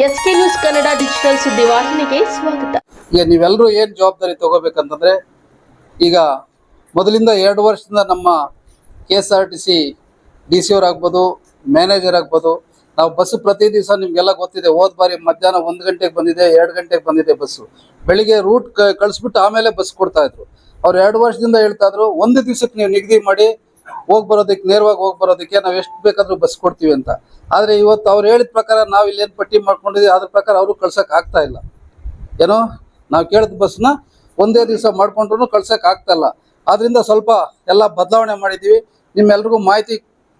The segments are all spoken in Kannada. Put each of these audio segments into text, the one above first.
ಎಸ್ಕೆ ನ್ಯೂಸ್ ಕನ್ನಡ ಡಿಜಿಟಲ್ ಸುದ್ದಿವಾಹಿನಿಗೆ ಸ್ವಾಗತ. ಈಗ ನೀವೆಲ್ಲರೂ ಏನು ಜವಾಬ್ದಾರಿ ತಗೋಬೇಕಂತಂದ್ರೆ, ಈಗ ಮೊದಲಿಂದ ಎರಡು ವರ್ಷದಿಂದ ನಮ್ಮ K S R T C D C ಅವ್ರು ಆಗ್ಬೋದು ಮ್ಯಾನೇಜರ್ ಆಗ್ಬೋದು, ನಾವು ಬಸ್ಸು ಪ್ರತಿ ದಿವಸ ನಿಮ್ಗೆಲ್ಲ ಗೊತ್ತಿದೆ, ಹೋದ ಬಾರಿ ಮಧ್ಯಾಹ್ನ ಒಂದು ಗಂಟೆಗೆ ಬಂದಿದೆ, ಎರಡು ಗಂಟೆಗೆ ಬಂದಿದೆ ಬಸ್ಸು. ಬೆಳಿಗ್ಗೆ ರೂಟ್ ಕಳಿಸ್ಬಿಟ್ಟು ಆಮೇಲೆ ಬಸ್ ಕೊಡ್ತಾ ಇದ್ರು. ಅವ್ರು ಎರಡು ವರ್ಷದಿಂದ ಹೇಳ್ತಾ ಇದ್ರು, ಒಂದು ದಿವಸಕ್ಕೆ ನೀವು ನಿಗದಿ ಮಾಡಿ ಹೋಗಿ ಬರೋದಕ್ಕೆ, ನೇರವಾಗಿ ಹೋಗಿ ಬರೋದಕ್ಕೆ ನಾವು ಎಷ್ಟು ಬೇಕಾದರೂ ಬಸ್ ಕೊಡ್ತೀವಿ ಅಂತ. ಆದರೆ ಇವತ್ತು ಅವ್ರು ಹೇಳಿದ ಪ್ರಕಾರ ನಾವು ಇಲ್ಲಿ ಏನು ಪಟ್ಟಿ ಮಾಡ್ಕೊಂಡಿದ್ದೀವಿ ಅದ್ರ ಪ್ರಕಾರ ಅವರು ಕಳ್ಸೋಕೆ ಆಗ್ತಾ ಇಲ್ಲ. ಏನೋ, ನಾವು ಕೇಳಿದ ಬಸ್ನ ಒಂದೇ ದಿವಸ ಮಾಡಿಕೊಂಡ್ರು ಕಳ್ಸೋಕೆ ಆಗ್ತಾ ಇಲ್ಲ. ಆದ್ದರಿಂದ ಸ್ವಲ್ಪ ಎಲ್ಲ ಬದಲಾವಣೆ ಮಾಡಿದ್ದೀವಿ ನಿಮ್ಮೆಲ್ರಿಗೂ ಮಾಹಿತಿ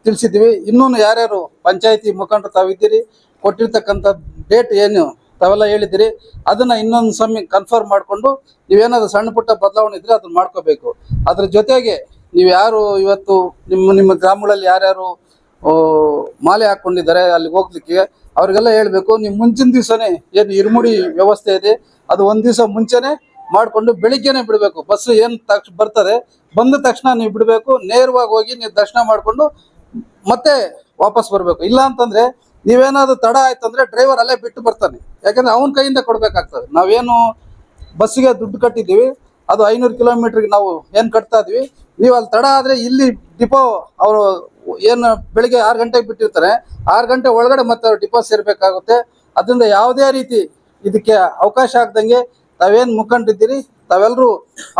ತಿಳಿಸಿದ್ದೀವಿ ಇನ್ನೂ ಯಾರ್ಯಾರು ಪಂಚಾಯಿತಿ ಮುಖಂಡರು ತಾವಿದ್ದೀರಿ, ಕೊಟ್ಟಿರ್ತಕ್ಕಂಥ ಡೇಟ್ ಏನು ತಾವೆಲ್ಲ ಹೇಳಿದ್ದೀರಿ, ಅದನ್ನು ಇನ್ನೊಂದು ಸಮಯ ಕನ್ಫರ್ಮ್ ಮಾಡಿಕೊಂಡು ನೀವೇನಾದ್ರು ಸಣ್ಣ ಪುಟ್ಟ ಬದಲಾವಣೆ ಇದ್ರೆ ಅದನ್ನ ಮಾಡ್ಕೋಬೇಕು. ಅದ್ರ ಜೊತೆಗೆ ನೀವು ಯಾರು ಇವತ್ತು ನಿಮ್ಮ ನಿಮ್ಮ ಗ್ರಾಮಗಳಲ್ಲಿ ಯಾರ್ಯಾರು ಮಾಲೆ ಹಾಕೊಂಡಿದ್ದಾರೆ ಅಲ್ಲಿಗೆ ಹೋಗ್ಲಿಕ್ಕೆ, ಅವ್ರಿಗೆಲ್ಲ ಹೇಳ್ಬೇಕು, ನೀವು ಮುಂಚಿನ ದಿವಸನೇ ಏನು ಇರುಮುಡಿ ವ್ಯವಸ್ಥೆ ಇದೆ, ಅದು ಒಂದ್ ದಿವಸ ಮುಂಚೆನೆ ಮಾಡ್ಕೊಂಡು ಬೆಳಿಗ್ಗೆನೆ ಬಿಡಬೇಕು. ಬಸ್ ಏನ್ ತಕ್ಷ, ಬರ್ತದೆ, ಬಂದ ತಕ್ಷಣ ನೀವು ಬಿಡಬೇಕು, ನೇರವಾಗಿ ಹೋಗಿ ನೀವು ದರ್ಶನ ಮಾಡ್ಕೊಂಡು ಮತ್ತೆ ವಾಪಸ್ ಬರಬೇಕು. ಇಲ್ಲ ಅಂತಂದ್ರೆ ನೀವೇನಾದ್ರು ತಡ ಆಯ್ತು ಆಯ್ತಂದ್ರೆ ಡ್ರೈವರ್ ಅಲ್ಲೇ ಬಿಟ್ಟು ಬರ್ತಾನೆ. ಯಾಕಂದ್ರೆ ಅವನ ಕೈಯಿಂದ ಕೊಡ್ಬೇಕಾಗ್ತದೆ. ನಾವೇನು ಬಸ್ಸಿಗೆ ದುಡ್ಡು ಕಟ್ಟಿದ್ದೀವಿ ಅದು ಐನೂರು ಕಿಲೋಮೀಟ್ರಿಗೆ ನಾವು ಏನು ಕಟ್ತಾ ಇದ್ವಿ. ನೀವು ಅಲ್ಲಿ ತಡ ಆದರೆ ಇಲ್ಲಿ ಡಿಪೋ ಅವರು ಏನು ಬೆಳಿಗ್ಗೆ ಆರು ಗಂಟೆಗೆ ಬಿಟ್ಟಿರ್ತಾರೆ. ಆರು ಗಂಟೆ ಒಳಗಡೆ ಮತ್ತೆ ಅವ್ರು ಡಿಪೋ ಸೇರಬೇಕಾಗುತ್ತೆ. ಅದರಿಂದ ಯಾವುದೇ ರೀತಿ ಇದಕ್ಕೆ ಅವಕಾಶ ಆಗ್ದಂಗೆ ತಾವೇನು ಮುಖಂಡಿದ್ದೀರಿ ತಾವೆಲ್ಲರೂ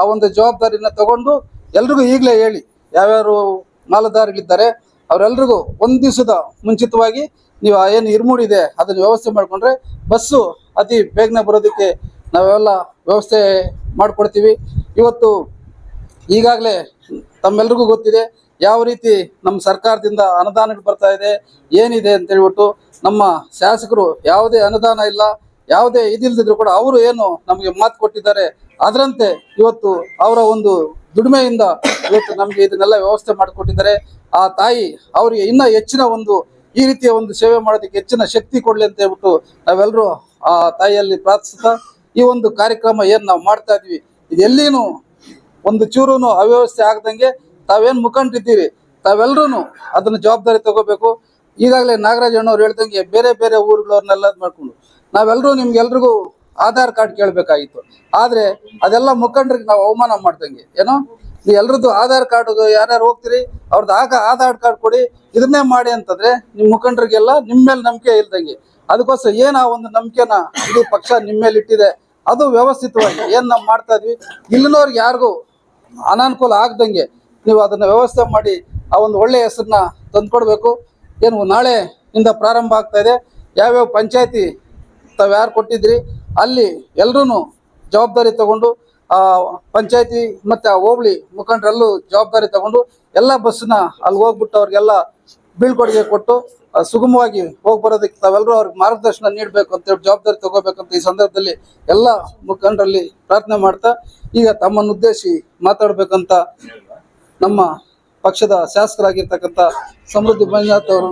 ಆ ಒಂದು ಜವಾಬ್ದಾರಿನ ತಗೊಂಡು ಎಲ್ರಿಗೂ ಈಗಲೇ ಹೇಳಿ, ಯಾವ್ಯಾರು ಮಾಲದಾರಿಗಳಿದ್ದಾರೆ ಅವರೆಲ್ರಿಗೂ ಒಂದು ದಿವಸದ ಮುಂಚಿತವಾಗಿ ನೀವು ಏನು ಇರ್ಮೂಡಿದೆ ಅದನ್ನು ವ್ಯವಸ್ಥೆ ಮಾಡಿಕೊಂಡ್ರೆ ಬಸ್ಸು ಅತಿ ಬೇಗನೆ ಬರೋದಕ್ಕೆ ನಾವೆಲ್ಲ ವ್ಯವಸ್ಥೆ ಮಾಡಿಕೊಡ್ತೀವಿ. ಇವತ್ತು ಈಗಾಗಲೇ ತಮ್ಮೆಲ್ರಿಗೂ ಗೊತ್ತಿದೆ, ಯಾವ ರೀತಿ ನಮ್ಮ ಸರ್ಕಾರದಿಂದ ಅನುದಾನಗಳು ಬರ್ತಾ ಇದೆ, ಏನಿದೆ ಅಂತ ಹೇಳ್ಬಿಟ್ಟು ನಮ್ಮ ಶಾಸಕರು ಯಾವುದೇ ಅನುದಾನ ಇಲ್ಲ, ಯಾವುದೇ ಇದಿಲ್ದಿದ್ರು ಕೂಡ ಅವರು ಏನು ನಮಗೆ ಮಾತು ಕೊಟ್ಟಿದ್ದಾರೆ, ಅದರಂತೆ ಇವತ್ತು ಅವರ ಒಂದು ದುಡಿಮೆಯಿಂದ ಇವತ್ತು ನಮಗೆ ಇದನ್ನೆಲ್ಲ ವ್ಯವಸ್ಥೆ ಮಾಡಿಕೊಟ್ಟಿದ್ದಾರೆ. ಆ ತಾಯಿ ಅವರಿಗೆ ಇನ್ನೂ ಹೆಚ್ಚಿನ ಒಂದು ಈ ರೀತಿಯ ಒಂದು ಸೇವೆ ಮಾಡೋದಕ್ಕೆ ಹೆಚ್ಚಿನ ಶಕ್ತಿ ಕೊಡಲಿ ಅಂತ ಹೇಳ್ಬಿಟ್ಟು ನಾವೆಲ್ಲರೂ ಆ ತಾಯಿಯಲ್ಲಿ ಪ್ರಾರ್ಥಿಸ್ತಾ ಈ ಒಂದು ಕಾರ್ಯಕ್ರಮ ಏನ್ ನಾವು ಮಾಡ್ತಾ ಇದ್ವಿ ಇದೆಲ್ಲಿನೂ ಒಂದು ಚೂರು ಅವ್ಯವಸ್ಥೆ ಆಗದಂಗೆ ತಾವೇನ್ ಮುಖಂಡಿದ್ದೀರಿ ತಾವೆಲ್ಲರೂ ಅದನ್ನ ಜವಾಬ್ದಾರಿ ತಗೋಬೇಕು. ಈಗಾಗಲೇ ನಾಗರಾಜ್ ಅಣ್ಣವ್ರು ಹೇಳ್ದಂಗೆ ಬೇರೆ ಬೇರೆ ಊರುಗಳವ್ರನ್ನೆಲ್ಲ ಮಾಡ್ಕೊಂಡು ನಾವೆಲ್ಲರೂ ನಿಮ್ಗೆಲ್ರಿಗೂ ಆಧಾರ್ ಕಾರ್ಡ್ ಕೇಳಬೇಕಾಗಿತ್ತು. ಆದ್ರೆ ಅದೆಲ್ಲ ಮುಖಂಡರಿಗೆ ನಾವು ಅವಮಾನ ಮಾಡ್ದಂಗೆ, ಏನೋ? ನೀವು ಎಲ್ರದ್ದು ಆಧಾರ್ ಕಾರ್ಡ್ ಯಾರ್ಯಾರು ಹೋಗ್ತೀರಿ ಅವ್ರದ್ದು ಆಗ ಆಧಾರ್ ಕಾರ್ಡ್ ಕೊಡಿ ಇದನ್ನೇ ಮಾಡಿ ಅಂತಂದ್ರೆ ನಿಮ್ಮ ಮುಖಂಡರಿಗೆಲ್ಲ ನಿಮ್ಮ ಮೇಲೆ ನಂಬಿಕೆ ಇಲ್ದಂಗೆ. ಅದಕ್ಕೋಸ್ಕರ ಏನು ಆ ಒಂದು ನಂಬಿಕೆನ ಇದು ಪಕ್ಷ ನಿಮ್ಮ ಮೇಲೆ ಇಟ್ಟಿದೆ ಅದು ವ್ಯವಸ್ಥಿತವಾಗಿ ಏನು ನಾವು ಮಾಡ್ತಾ ಇದ್ವಿ, ಇಲ್ಲಿನವ್ರಿಗೆ ಯಾರಿಗೂ ಅನಾನುಕೂಲ ಆಗ್ದಂಗೆ ನೀವು ಅದನ್ನ ವ್ಯವಸ್ಥೆ ಮಾಡಿ ಆ ಒಂದು ಒಳ್ಳೆ ಹೆಸರನ್ನ ತಂದ್ಕೊಡ್ಬೇಕು. ಏನು ನಾಳೆ ಪ್ರಾರಂಭ ಆಗ್ತಾ ಇದೆ. ಯಾವ್ಯಾವ ಪಂಚಾಯತಿ ತಾವು ಯಾರು ಕೊಟ್ಟಿದ್ರಿ, ಅಲ್ಲಿ ಎಲ್ಲರೂ ಜವಾಬ್ದಾರಿ ತಗೊಂಡು ಪಂಚಾಯತಿ ಮತ್ತೆ ಆ ಹೋಬಳಿ ಮುಖಂಡರೆಲ್ಲೂ ಜವಾಬ್ದಾರಿ ತಗೊಂಡು, ಎಲ್ಲ ಬಸ್ಸನ್ನ ಅಲ್ಲಿ ಹೋಗ್ಬಿಟ್ಟು ಅವ್ರಿಗೆಲ್ಲ ಬೀಳ್ಕೊಡುಗೆ ಕೊಟ್ಟು ಸುಗಮವಾಗಿ ಹೋಗಿ ಬರೋದಕ್ಕೆ ತಾವೆಲ್ಲರೂ ಅವ್ರಿಗೆ ಮಾರ್ಗದರ್ಶನ ನೀಡಬೇಕು ಅಂತ ಹೇಳಿ ಜವಾಬ್ದಾರಿ ತಗೋಬೇಕಂತ ಈ ಸಂದರ್ಭದಲ್ಲಿ ಎಲ್ಲ ಮುಖಂಡರಲ್ಲಿ ಪ್ರಾರ್ಥನೆ ಮಾಡ್ತಾ, ಈಗ ತಮ್ಮನ್ನು ಉದ್ದೇಶಿ ಮಾತಾಡಬೇಕಂತ ನಮ್ಮ ಪಕ್ಷದ ಶಾಸಕರಾಗಿರ್ತಕ್ಕಂಥ ಸಮೃದ್ಧಿ ಮಂಜುನಾಥ್ ಅವರು